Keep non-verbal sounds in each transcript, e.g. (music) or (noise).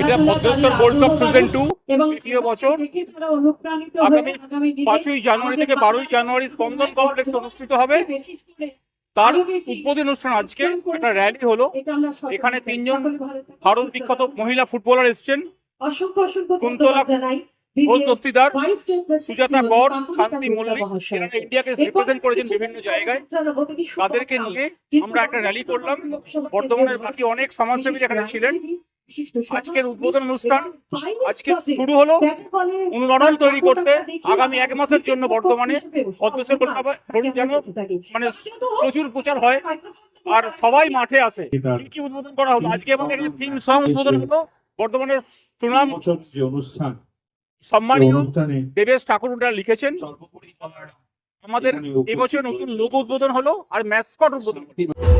এটা Bhadreswar gold cup season two দ্বিতীয় বছর। আগামী পাঁচই জানুয়ারি থেকে বারোই জানুয়ারি স্পন্দন কমপ্লেক্স অনুষ্ঠিত হবে। তার উদ্বোধনী অনুষ্ঠান আজকে। একটা র্যালি হলো। এখানে তিনজন ভারত বিখ্যাত মহিলা ফুটবলার এসেছেন। কুন্তলা ঘোষ দস্তিদার সুজাতা কর শান্তি মল্লিক মহাশয়। ইন্ডিয়াকে রিপ্রেজেন্ট করেছেন বিভিন্ন জায়গায়। তাদেরকে নিয়ে আমরা একটা র্যালি করলাম। লোকসভা বর্তমানের বাকি অনেক সমাজসেবী এখানে ছিলেন। আজকের উদ্বোধন অনুষ্ঠান আজকে শুরু হলো অনুরণন তৈরি করতে আগামী এক মাসের জন্য বর্তমানে যেন মানে প্রচুর প্রচার হয় আর সবাই মাঠে আসে কি কি উদ্বোধন করা হলো? আজকে আমাদের এখানে থিম সং উদ্বোধন হলো বর্তমানে সুনাম অনুষ্ঠান। সম্মানীয় দেবেশ ঠাকুররা লিখেছেন। আমাদের এবছর নতুন লোক উদ্বোধন হলো আর ম্যাসকট উদ্বোধন হলো।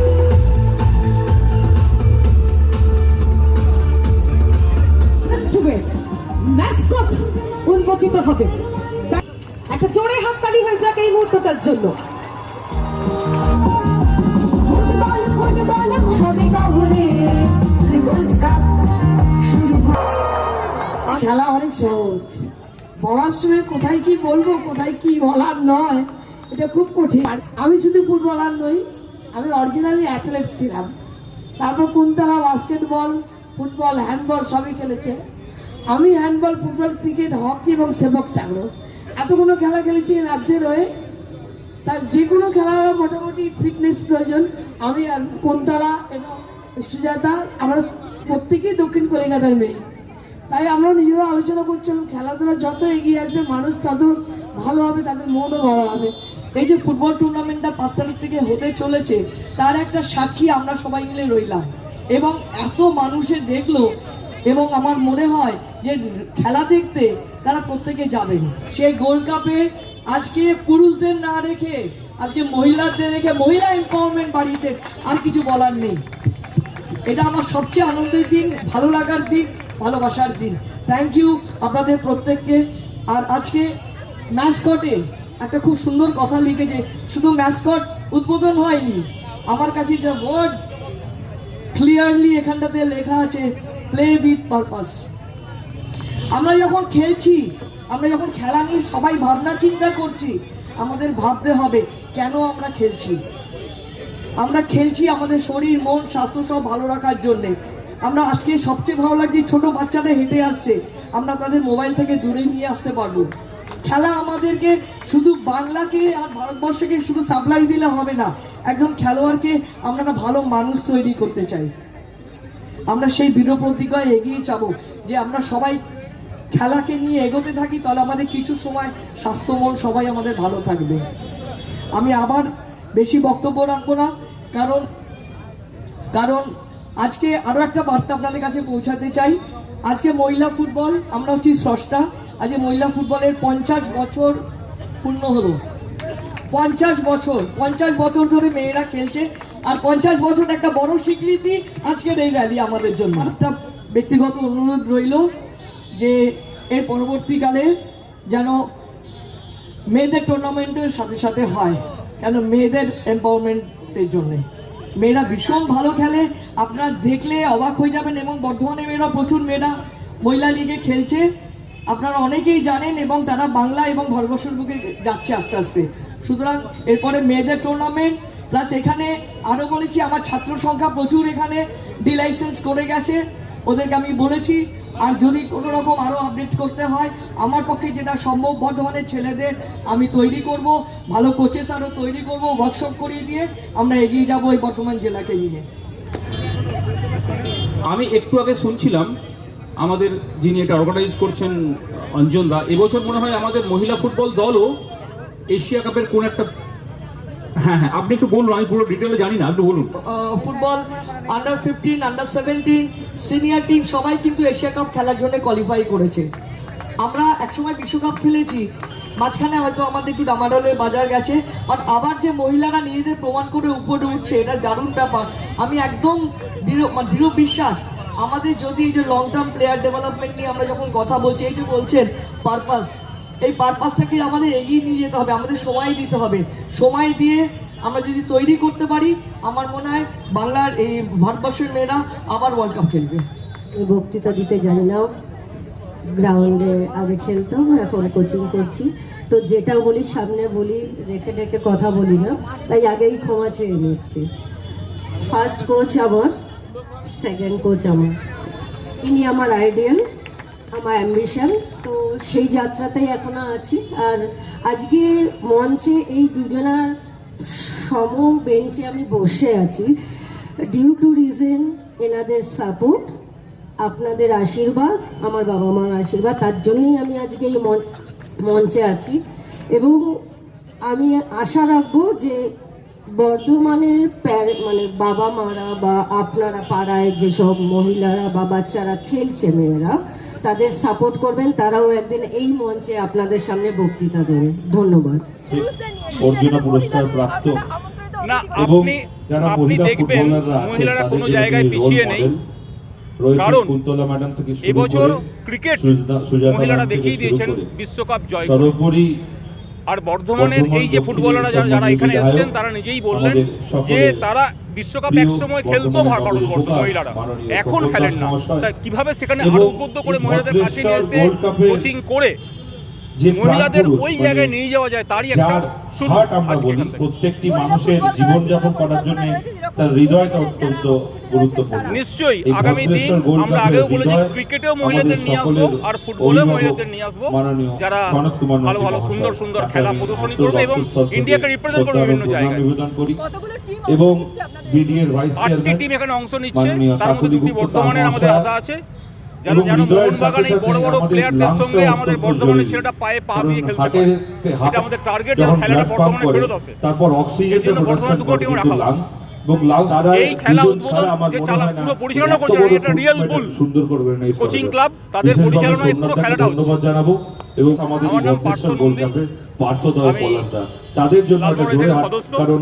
উন্মোচিত হবে একটা জোরে হাততালি হয়ে যাক এই মুহূর্তটার জন্য। খেলা অনেক সহজ। বলার সময় কোথায় কি বলব কোথায় কি বলার নয় এটা খুব কঠিন। আমি শুধু ফুটবলার নই আমি অরিজিনালি অ্যাথলেট ছিলাম। তারপর কুন্তলা বাস্কেটবল ফুটবল হ্যান্ডবল সবই খেলেছে। আমি হ্যান্ডবল ফুটবল ক্রিকেট হকি এবং সেবক টাগড়ো এতগুলো খেলা খেলেছি রাজ্যের হয়ে। তার যে কোনো খেলার মোটামুটি ফিটনেস প্রয়োজন। আমি আর কুন্তলা এবং সুজাতা আমরা প্রত্যেকেই দক্ষিণ কলিকাতার মেয়ে। তাই আমরা নিজেরা আলোচনা করছিলাম, খেলাধুলা যত এগিয়ে আসবে, মানুষ তত ভালো হবে, তাদের মনও ভালো হবে। এই যে ফুটবল টুর্নামেন্টটা পাঁচ তারিখ থেকে হতে চলেছে, তার একটা সাক্ষী আমরা সবাই মিলে রইলাম। এবং এত মানুষে দেখল এবং আমার মনে হয় যে খেলা দেখতে তারা প্রত্যেকে যাবেন। সেই গোল্ড কাপে আজকে পুরুষদের না রেখে, আজকে মহিলাদের রেখে মহিলা এম্পাওয়ারমেন্ট বাড়িয়েছে, আর কিছু বলার নেই। এটা আমার সবচেয়ে আনন্দের দিন, ভালো লাগার দিন, ভালোবাসার দিন। থ্যাংক ইউ আপনাদের প্রত্যেককে। আর আজকে ম্যাসকটে একটা খুব সুন্দর কথা লিখেছে শুধু ম্যাসকট উদ্বোধন হয়নি, আমার কাছে যে ওয়ার্ড ক্লিয়ারলি এখানটাতে লেখা আছে প্লে উইথ পারপাস আমরা যখন খেলছি, আমরা যখন খেলা নিয়ে সবাই ভাবনা চিন্তা করছি, আমাদের ভাবতে হবে, কেন আমরা খেলছি? আমরা খেলছি আমাদের শরীর, মন, স্বাস্থ্য সব ভালো রাখার জন্য। আমরা আজকে সবচেয়ে ভালো লাগছে ছোট বাচ্চারা হেঁটে আসছে। আমরা তাদের মোবাইল থেকে দূরে নিয়ে আসতে পারব। খেলা আমাদেরকে শুধু বাংলাকে আর ভারতবর্ষকে শুধু সাপ্লাই দিলে হবে না। একজন খেলোয়াড়কে আমরা একটা ভালো মানুষ তৈরি করতে চাই। আমরা সেই দৃঢ় প্রতিজ্ঞায় এগিয়ে যাব যে আমরা সবাই খেলাকে নিয়ে এগোতে থাকি, তাহলে আমাদের কিছু সময় স্বাস্থ্য মন সবাই আমাদের ভালো থাকবে। আমি আবার বেশি বক্তব্য রাখব না, কারণ কারণ আজকে আরও একটা বার্তা আপনাদের কাছে পৌঁছাতে চাই। আজকে মহিলা ফুটবল, আমরা হচ্ছি স্রষ্টা। আজকে মহিলা ফুটবলের পঞ্চাশ বছর পূর্ণ হলো। পঞ্চাশ বছর পঞ্চাশ বছর ধরে মেয়েরা খেলছে। আর পঞ্চাশ বছর একটা বড় স্বীকৃতি আজকের এই র্যালি আমাদের জন্য। একটা ব্যক্তিগত অনুরোধ রইল যে এর পরবর্তীকালে যেন মেয়েদের টুর্নামেন্টের সাথে সাথে হয়, কেন মেয়েদের এম্পাওয়ারমেন্টের জন্য। মেয়েরা ভীষণ ভালো খেলে, আপনারা দেখলে অবাক হয়ে যাবেন এবং বর্ধমানে মেয়েরা প্রচুর, মেয়েরা মহিলা লিগে খেলছে। আপনারা অনেকেই জানেন এবং তারা বাংলা এবং ভারতবর্ষের বুকে যাচ্ছে আস্তে আস্তে। সুতরাং এরপরে মেয়েদের টুর্নামেন্ট প্লাস এখানে আরও বলেছি, আমার ছাত্র সংখ্যা প্রচুর এখানে ডি লাইসেন্স করে গেছে। ওদেরকে আমি বলেছি, আর যদি কোনো রকম আরও আপডেট করতে হয়, আমার পক্ষে যেটা সম্ভব, বর্ধমানের ছেলেদের আমি তৈরি করব, ভালো কোচেস আরও তৈরি করব ওয়ার্কশপ করিয়ে দিয়ে আমরা এগিয়ে যাব এই বর্ধমান জেলাকে নিয়ে। আমি একটু আগে শুনছিলাম, আমাদের যিনি এটা অর্গানাইজ করছেন, অঞ্জন দা, এবছর মনে হয় আমাদের মহিলা ফুটবল দলও এশিয়া কাপের কোন একটা হ্যাঁ (laughs) হ্যাঁ আপনি একটু বলুন, আমি পুরো ডিটেলে জানি না একটু বলুন। Football under fifteen under seventeen senior team সবাই কিন্তু এশিয়া কাপ খেলার জন্য কোয়ালিফাই করেছে। আমরা একসময় বিশ্বকাপ খেলেছি, মাঝখানে হয়তো আমাদের একটু ডামাডোলের বাজার গেছে আর আবার যে মহিলারা নিজেদের প্রমাণ করে উপরে উঠছে, এটা দারুণ ব্যাপার। আমি একদম দৃঢ় মানে দৃঢ় বিশ্বাস, আমাদের যদি এই যে লং টার্ম প্লেয়ার ডেভেলপমেন্ট নিয়ে আমরা যখন কথা বলছি, এই যে বলছেন পারপাস এই পারপাসটাকে আমাদের এগিয়ে নিয়ে যেতে হবে, আমাদের সময় দিতে হবে। সময় দিয়ে আমরা যদি তৈরি করতে পারি, আমার মনে হয় বাংলার এই ভারতবর্ষের মেয়েরা আবার ওয়ার্ল্ড কাপ খেলবে। বক্তৃতা দিতে জানি না গ্রাউন্ডে আগে খেলতাম, এখন কোচিং করছি। তো যেটা বলি, সামনে বলি, রেখে রেখে কথা বলি না, তাই আগেই ক্ষমা চেয়ে নিচ্ছি। ফার্স্ট কোচ আমার সেকেন্ড কোচ আমার। ইনি আমার আইডিয়াল আমার অ্যাম্বিশন তো সেই যাত্রাতেই এখনও আছি। আর আজকে মঞ্চে এই দুজনার সম বেঞ্চে আমি বসে আছি। ডিউ টু রিজন এনাদের সাপোর্ট আপনাদের আশীর্বাদ, আমার বাবা মার আশীর্বাদ, তার জন্যই আমি আজকে এই মঞ্চ- আছি। এবং আমি আশা রাখব যে বর্ধমানের মানে বাবা মারা বা আপনারা পাড়ায় যেসব মহিলারা বা বাচ্চারা খেলছে, মেয়েরা তাদের সাপোর্ট করবেন তারাও একদিন এই মঞ্চে আপনাদের সামনে বক্তৃতা দেবে ধন্যবাদ। অর্জুনা পুরস্কার প্রাপ্ত। না আপনি আপনি দেখবেন মহিলারা কোনো জায়গায় পিছিয়ে নেই। কারণ এবছর ক্রিকেট মহিলারা দেখিয়ে দিয়েছেন বিশ্বকাপ জয়। সর্বোপরি আর বর্ধমানের এই যে ফুটবলাররা যারা যারা এখানে এসেছেন তারা নিজেই বললেন যে তারা বিশ্বকাপ এক সময় খেলতো ভারতবর্ষ মহিলারা। এখন খেলেন না। তা কীভাবে সেখানে আরও উদ্বুদ্ধ করে মহিলাদের কাছে নিয়ে এসে কোচিং করে মহিলাদের ওই মানে জায়গায় নিয়ে যাওয়া যায় তারই একটা শুরু। প্রত্যেকটি মানুষের জীবনযাপন করার জন্য তার হৃদয়টা অত্যন্ত গুরুত্বপূর্ণ। নিশ্চয়ই আগামী দিন আমরা আগেও বলেছি ক্রিকেটেও মহিলাদের নিয়ে আসব আর ফুটবলেও মহিলাদের নিয়ে আসব। যারা ভালো ভালো সুন্দর সুন্দর খেলা প্রদর্শনী করবে এবং ইন্ডিয়াকে রিপ্রেজেন্ট করবে বিভিন্ন জায়গায়। এবং বিডিএর ভাইস চেয়ারম্যান টিম এখানে অংশ নিচ্ছে তার মধ্যে দুটি বর্ধমানের আমাদের আশা আছে। যেন যেন মোহনবাগান এই বড় বড় প্লেয়ারদের সঙ্গে আমাদের বর্ধমানের ছেলেটা পায়ে পা দিয়ে খেলতে পারে এটা আমাদের টার্গেট যেন খেলাটা বর্ধমানে ফেরত আসে এর জন্য বর্ধমানে দুটো টিম রাখা উচিত। এবং লাউ তারা এই খেলা উদ্বোধন যে চালা- পুরো পরিচালনা করছে, এটা real tournament সুন্দর করবেন কোচিং ক্লাব, তাদের পরিচালনায় পুরো খেলাটা হচ্ছে। জানাব এবং আমাদের পার্থ নন্দী। পার্থদয় পলাশদা তাদের জন্য একটা সদস্য। কারণ